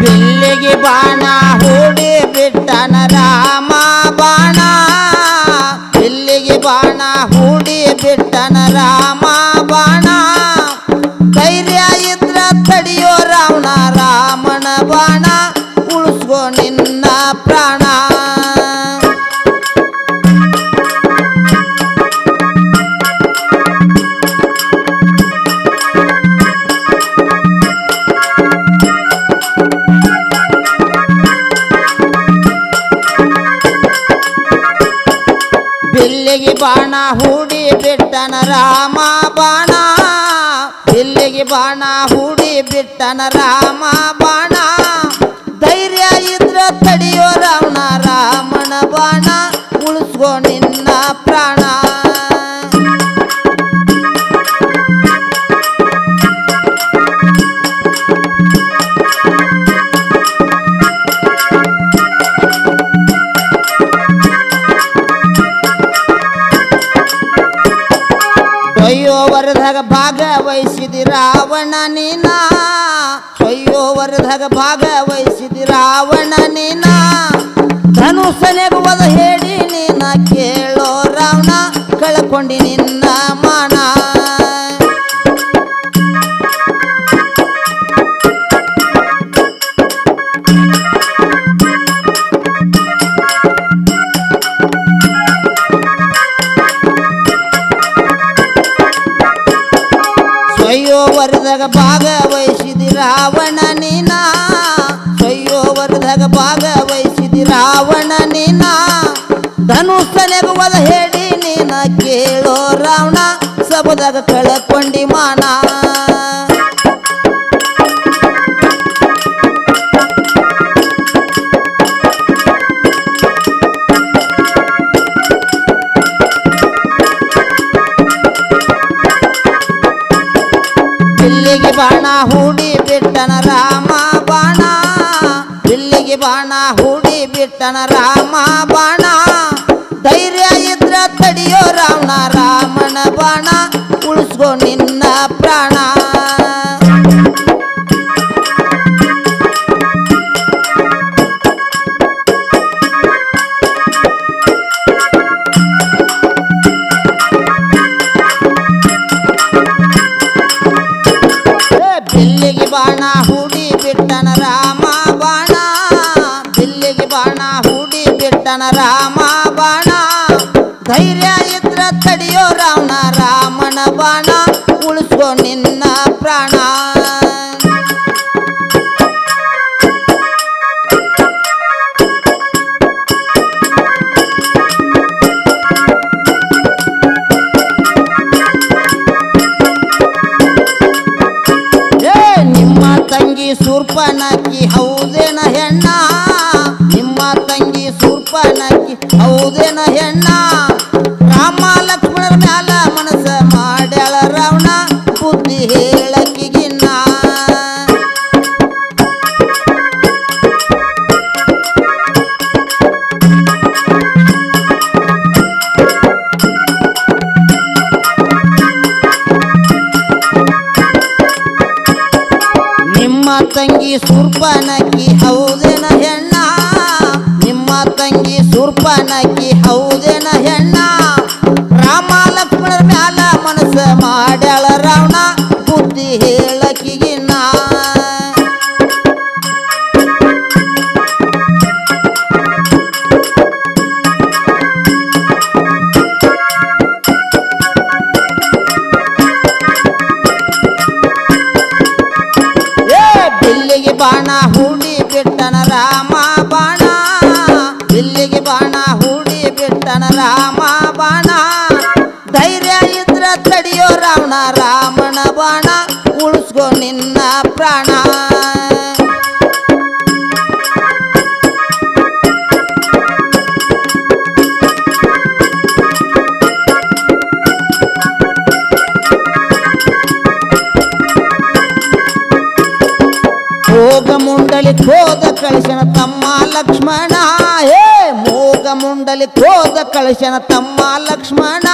ಬಿಲ್ಲಿಗೆ ಬಾಣ ಹೂಡಿ ಬಿಟ್ಟನ ರಾಮ ಬಾಣ. ಬಿಲ್ಲಿಗೆ ಬಾಣ ಹೂಡಿ ಬಿಟ್ಟನ ರಾಮ ಬಿಟ್ಟನ ರಾಮ ಬಾಣ. ಇಲ್ಲಿಗೆ ಬಾಣ? ಹೂಡಿ ಬಿಟ್ಟನ ರಾಮ ಬಾಣ. ಧೈರ್ಯ ಇದ್ರ ತಡಿಯೋ ರಾವಣ ರಾಮನ ಬಾಣ. ಉಳಿಸ್ಕೊ ನಿನ್ನ ಪ್ರಾಣ. ಸೊಯ್ಯೋವರದಾಗ ಭಾಗವಹಿಸಿದಿ ರಾವಣ ನೀನ? ಸೊಯ್ಯೋವರದಾಗ ಭಾಗವಹಿಸಿದಿ ರಾವಣ ನೀನ? ಧನುಸನೆಗುವುದು ಹೇಳಿ ನೀನ? ಕೇಳೋ ರಾವಣ ಕಳ್ಕೊಂಡಿ ಸೊಯ್ಯೋವರದಾಗ ಭಾಗವಹಿಸಿದಿ ರಾವಣ ನೀನ. ಸೊಯ್ಯೋವರದಾಗ ಭಾಗವಹಿಸಿದಿ ರಾವಣ ನೀನ. ಧನುಸನೆಗುವದ ಹೇಳಿ ನೀನ ಕೇಳೋ ರಾವಣ. ಸಬದಾಗ ಕಳಕೊಂಡಿ ಮಾನ. ಬಿಟ್ಟನ ರಾಮ ಬಾಣ ಬಿಲ್ಲಿಗೆ ಬಾಣ ಹೂಡಿ ಬಿಟ್ಟನ ರಾಮ ಬಾಣ ಧೈರ್ಯ ಇದ್ರ ತಡಿಯೋ ರಾವಣ ರಾಮನ ಬಾಣ ಉಳಿಸ್ಕೋ ನಿನ್ನ ಪ್ರಾಣ ಬಿಟ್ಟನ ರಾಮ ಬಾಣ ಬಿಲ್ಲಿಗೆ ಬಾಣ ಹೂಡಿ ಬಿಟ್ಟನ ರಾಮ ಬಾಣ ಧೈರ್ಯ ಇದ್ರ ತಡಿಯೋ ರಾವಣ ರಾಮನ ಬಾಣ ಉಳಿಸ್ಕೋ ನಿನ್ನ ಪ್ರಾಣ ತಂಗಿ ಸೂರ್ಪನಕ್ಕಿ ಹೌದೇನ ಹೆಣ್ಣ ತಂಗಿ ಸುರ್ಪನಕ್ಕಿ ಹೌದೇನ ಹೆಣ್ಣ? ನಿಮ್ಮ ತಂಗಿ ಸೂರ್ಪನಕ್ಕಿ ಬಾಣ ಹೂಡಿ ಬಿಟ್ಟನ ರಾಮ ಬಾಣ. ಬಿಲ್ಲಿಗೆ ಬಾಣ ಹೂಡಿ ಬಿಟ್ಟನ ರಾಮ ಬಾಣ. ಧೈರ್ಯ ಇದ್ರ ತಡಿಯೋ ರಾವಣ ರಾಮನ ಮೋಗ ಮುಂಡಲಿ ಹೋದ ಕಳಿಸನ ತಮ್ಮ ಲಕ್ಷ್ಮಣ. ಹೇ ಮೋಗ ಮುಂಡಲಿ ಹೋದ ಕಳಿಸನ ತಮ್ಮ ಲಕ್ಷ್ಮಣ.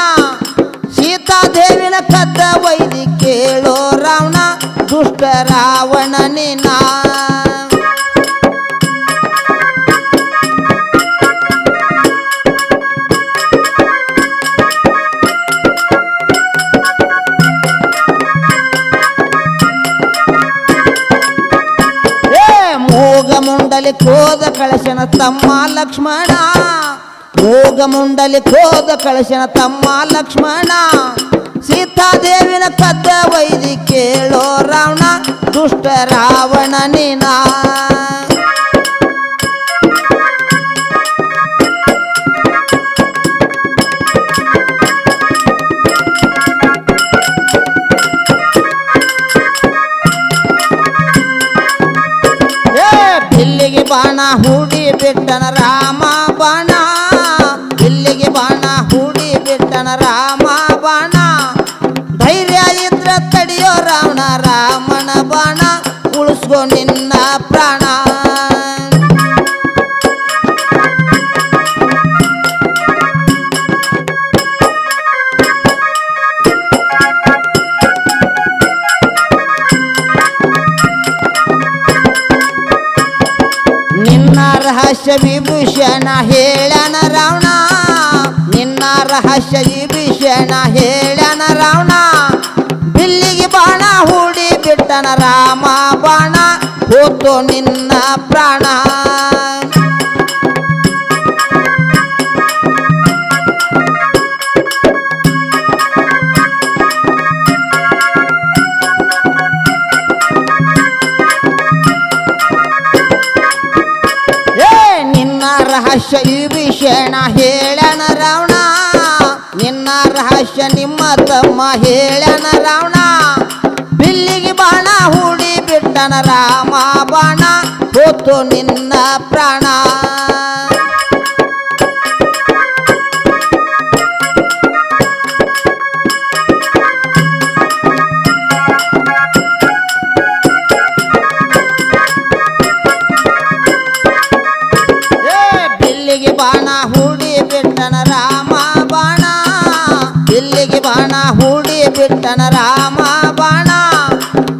ಸೀತಾದೇವಿನ ಕದ್ದ ವೈದಿ ಕೇಳೋ ರಾವಣ, ದುಷ್ಟ ರಾವಣ ನಿನ್ನ ಕೋದ ಕಳಶನ ತಮ್ಮ ಲಕ್ಷ್ಮಣ. ಭೋಗ ಮುಂಡಲಿ ಕೋದ ಕಳಶನ ತಮ್ಮ ಲಕ್ಷ್ಮಣ. ಸೀತಾದೇವಿನ ಕದ್ದ ವೈದಿ ಕೇಳೋ ರಾವಣ, ದುಷ್ಟ ರಾವಣ ಬಾಣ ಹೂಡಿ ಬಿಟ್ಟನ ರಾಮ ಬಾಣ. ಇಲ್ಲಿಗೆ ಬಾಣ ಹೂಡಿ ಬಿಟ್ಟನ ರಾಮ ಬಾಣ. ಧೈರ್ಯ ಇದ್ರ ತಡಿಯೋ ರಾವಣ ರಾಮನ ಬಾಣ. ಉಳಿಸ್ಕೊ ರಹಸ್ಯ ವಿಭೂಷಣ ಹೇಳನ ರಾವಣ. ಬಿಲ್ಲಿಗೆ ಬಾಣ ಹೂಡಿ ಬಿಟ್ಟನ ರಾಮ ಬಾಣ. ಹೋತು ನಿನ್ನ ಪ್ರಾಣ. ರಹಸ್ಯ ಈ ವಿಷಣ ನಿನ್ನ ನಿಮ್ಮ ತಮ್ಮ ಹೇಳನ ರಾವಣ. ಬಿಲ್ಲಿಗೆ ಬಾಣ ಹೂಡಿ ಬಿಟ್ಟನ ರಾಮ ಬಾಣ. ಹೋತು ನಿನ್ನ ಪ್ರಾಣ. ಬಾಣ ಹೂಡಿ ಬಾಣ ಹೂಡಿ ಬಿಟ್ಟನ ರಾಮ ಬಾಣ.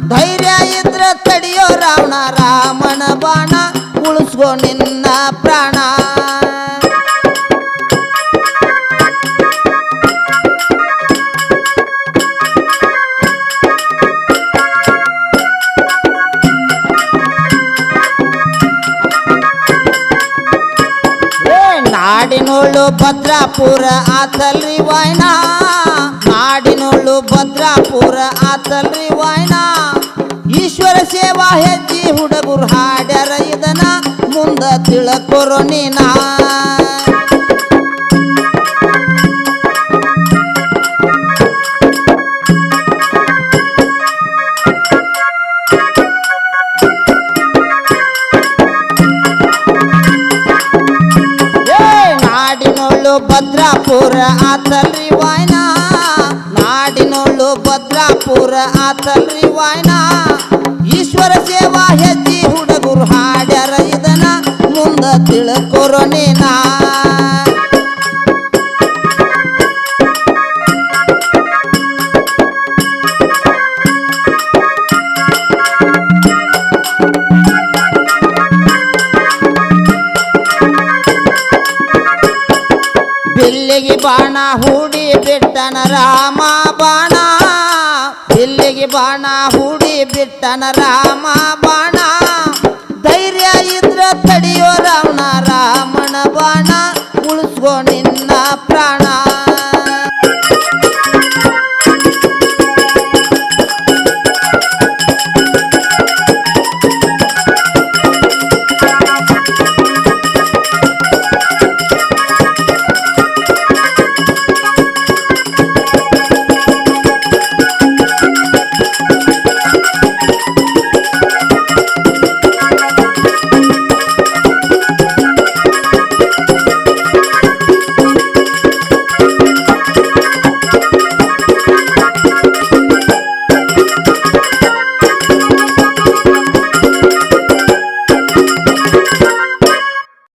ಧೈರ್ಯ ಇದ್ರ ತಡಿಯೋ ರಾವಣ ರಾಮನ ಬಾಣ. ಉಳಿಸ್ಕೊ ನಿನ್ನ ಪ್ರಾಣ. ನಾಡಿನೋಳು ಭದ್ರಾಪುರ ಆತಲ್ರಿ ವಾಯ್ನ ನಾಡಿನೋಳು ಭದ್ರಾಪುರ ಆತಲ್ರಿ ವಾಯ್ನ ಈಶ್ವರ ಸೇವಾ ಹೆಜ್ಜಿ ಹುಡುಗರು ಹಾಡ್ಯಾರ ಇದನ ಮುಂದ ತಿಳಕೊರೋ ನೀನಾ. ಭದ್ರಾಪುರ ಆತಲ್ರಿ ವಾಯ್ನ? ನಾಡಿನೋಳು ಭದ್ರಾಪುರ ಆತಲ್ರಿ ವಾಯ್ನ? ಈಶ್ವರ ಸೇವಾ ಹೆಜ್ಜಿ ಹುಡುಗರು ಹಾಡ್ಯಾರ ಇದನ ಮುಂದ ತಿಳ್ಕೊರೋ ನೀನಾ? ಹೂಡಿ ಬಿಟ್ಟನ ರಾಮ ಬಾಣ. ಇಲ್ಲಿಗೆ ಬಾಣ? ಹೂಡಿ ಬಿಟ್ಟನ ರಾಮ ಬಾಣ. ಧೈರ್ಯ ಇದ್ರೆ ತಡಿಯೋ ರಾವಣ ರಾಮನ ಬಾಣ. ಉಳಿಸ್ಕೊ ನಿನ್ನ ಪ್ರಾಣ.